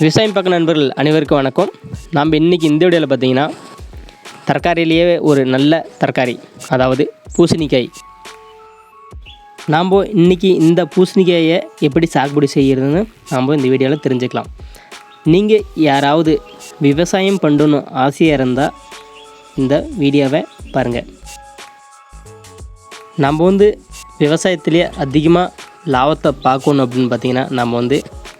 விவசாயம் பக்க நண்பர்கள் அனைவருக்கும் வணக்கம். நாம் இன்றைக்கி இந்த வீடியோவில் பார்த்தீங்கன்னா தற்காரிலேயே ஒரு நல்ல தரக்காரி அதாவது பூசணிக்காய். நாம் இன்றைக்கி இந்த பூசணிக்காயை எப்படி சாகுபடி செய்கிறதுன்னு நாம் இந்த வீடியோவில் தெரிஞ்சுக்கலாம். நீங்கள் யாராவது விவசாயம் பண்ணணும் ஆசையாக இருந்தால் இந்த வீடியோவை பாருங்கள் நம்ம வந்து விவசாயத்திலே அதிகமாக லாபத்தை பார்க்கணும் அப்படின்னு பார்த்தீங்கன்னா நம்ம வந்து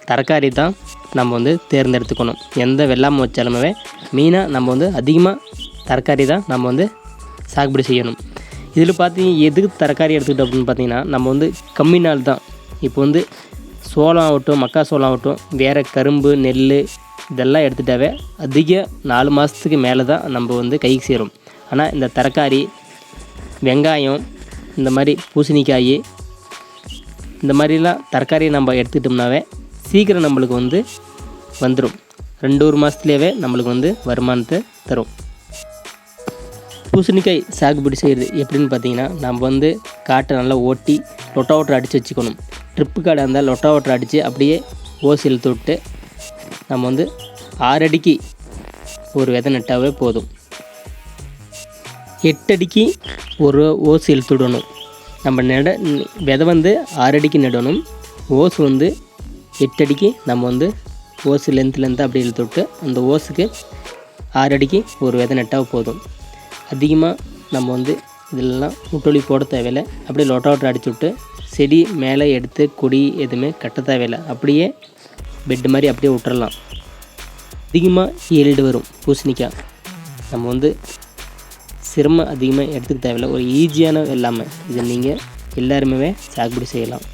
தரக்காரி தான் நம்ம வந்து தேர்ந்தெடுத்துக்கணும். எந்த வெள்ளாமை வச்சாலுமே மெயினாக நம்ம வந்து அதிகமாக தரக்காரி தான் நம்ம வந்து சாகுபடி செய்யணும். இதில் பார்த்தீங்கன்னா எதுக்கு தரக்காரி எடுத்துக்கிட்டோம் அப்படின்னு பார்த்தீங்கன்னா நம்ம வந்து கம்மி நாள் தான். இப்போ வந்து சோளம் ஆகட்டும் மக்கா சோளம் ஆகட்டும் வேறு கரும்பு நெல் இதெல்லாம் எடுத்துட்டாவே அதிக நாலு மாதத்துக்கு மேலே தான் நம்ம வந்து கைக்கு சேரும். ஆனால் இந்த தரக்காரி வெங்காயம் இந்த மாதிரி பூசணிக்காய் இந்த மாதிரிலாம் தரக்காரி நம்ம எடுத்துக்கிட்டோம்னாவே சீக்கிரம் நம்மளுக்கு வந்து வந்துடும் ரெண்டு ஒரு மாதத்துலேயே நம்மளுக்கு வந்து வருமானத்தை தரும். பூசணிக்காய் சாகுபடி செய்கிறது எப்படின்னு பார்த்தீங்கன்னா நம்ம வந்து காட்டை நல்லா ஓட்டி லொட்டா ஓட்டர் அடித்து வச்சுக்கணும். ட்ரிப்பு காடாக இருந்தால் லொட்டா ஓட்டர் அடித்து அப்படியே ஓசியில் இழுத்து நம்ம வந்து ஆறு அடிக்கு ஒரு விதை நட்டாவே போதும். எட்டு அடிக்கு ஒரு ஓசு இழுத்து விடணும். நம்ம நட விதை வந்து ஆறு அடிக்கு நடணும். ஓஸ் வந்து எட்டு அடிக்கு நம்ம வந்து ஓசு லென்த்லேருந்து அப்படி இழுத்து விட்டு அந்த ஓஸுக்கு ஆறு அடிக்கு ஒரு விதை நட்டால் போதும். அதிகமாக நம்ம வந்து இதெல்லாம் முட்டொலி போட தேவையில்லை. அப்படியே லொட்டா அடிச்சு விட்டு செடி மேலே எடுத்து கொடி எதுவுமே கட்ட தேவையில்லை. அப்படியே பெட் மாதிரி அப்படியே விட்டுறலாம். அதிகமாக ஈல்டு வரும் பூசணிக்காய். நம்ம வந்து சிரமம் அதிகமாக எடுத்துக்க தேவையில்லை. ஒரு ஈஸியான வெள்ளாமை இதை நீங்கள் எல்லாருமே சாகுபடி செய்யலாம்.